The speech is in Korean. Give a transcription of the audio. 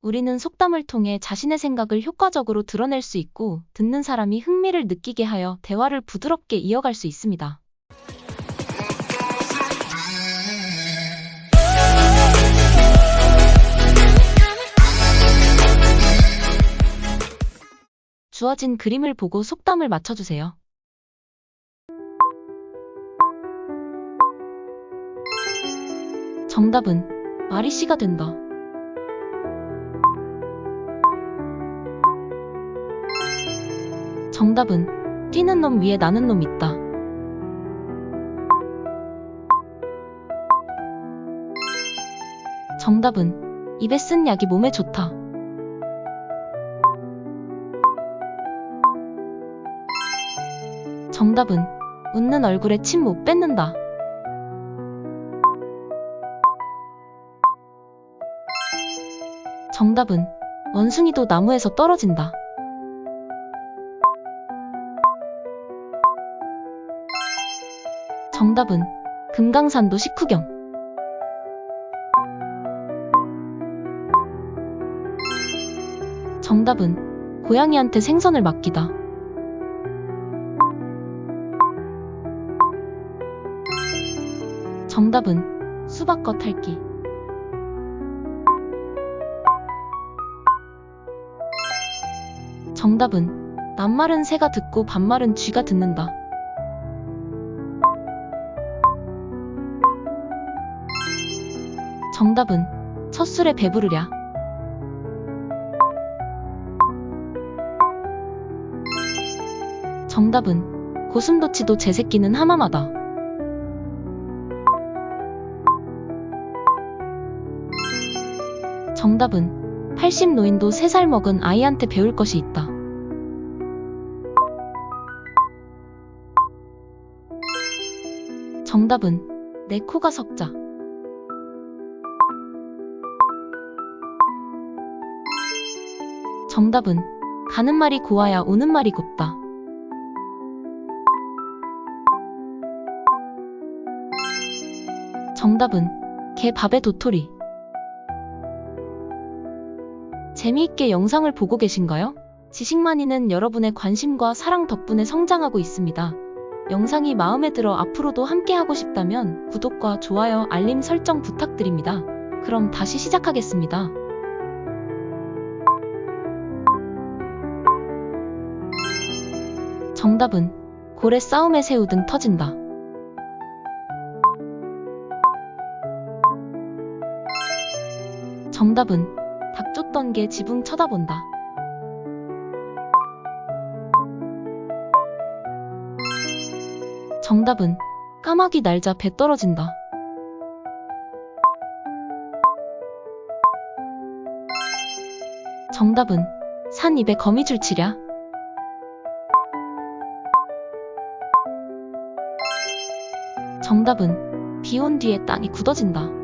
우리는 속담을 통해 자신의 생각을 효과적으로 드러낼 수 있고 듣는 사람이 흥미를 느끼게 하여 대화를 부드럽게 이어갈 수 있습니다. 주어진 그림을 보고 속담을 맞춰주세요. 정답은 말이 씨가 된다. 정답은 뛰는 놈 위에 나는 놈 있다. 정답은 입에 쓴 약이 몸에 좋다. 정답은 웃는 얼굴에 침 못 뱉는다. 정답은 원숭이도 나무에서 떨어진다. 정답은 금강산도 식후경. 정답은 고양이한테 생선을 맡기다. 정답은 수박과 탈기. 정답은 낱말은 새가 듣고 반말은 쥐가 듣는다. 정답은 첫 술에 배부르랴. 정답은 고슴도치도 제 새끼는 하마마다. 정답은 80 노인도 3살 먹은 아이한테 배울 것이 있다. 정답은 내 코가 석자. 정답은 가는 말이 고와야 오는 말이 곱다. 정답은 개 밥에 도토리. 재미있게 영상을 보고 계신가요? 지식만이는 여러분의 관심과 사랑 덕분에 성장하고 있습니다. 영상이 마음에 들어 앞으로도 함께하고 싶다면 구독과 좋아요, 알림 설정 부탁드립니다. 그럼 다시 시작하겠습니다. 정답은 고래 싸움에 새우 등 터진다. 정답은 닭 쫓던 개 지붕 쳐다본다. 정답은 까마귀 날자 배 떨어진다. 정답은 산 입에 거미줄 치랴. 정답은 비온 뒤에 땅이 굳어진다.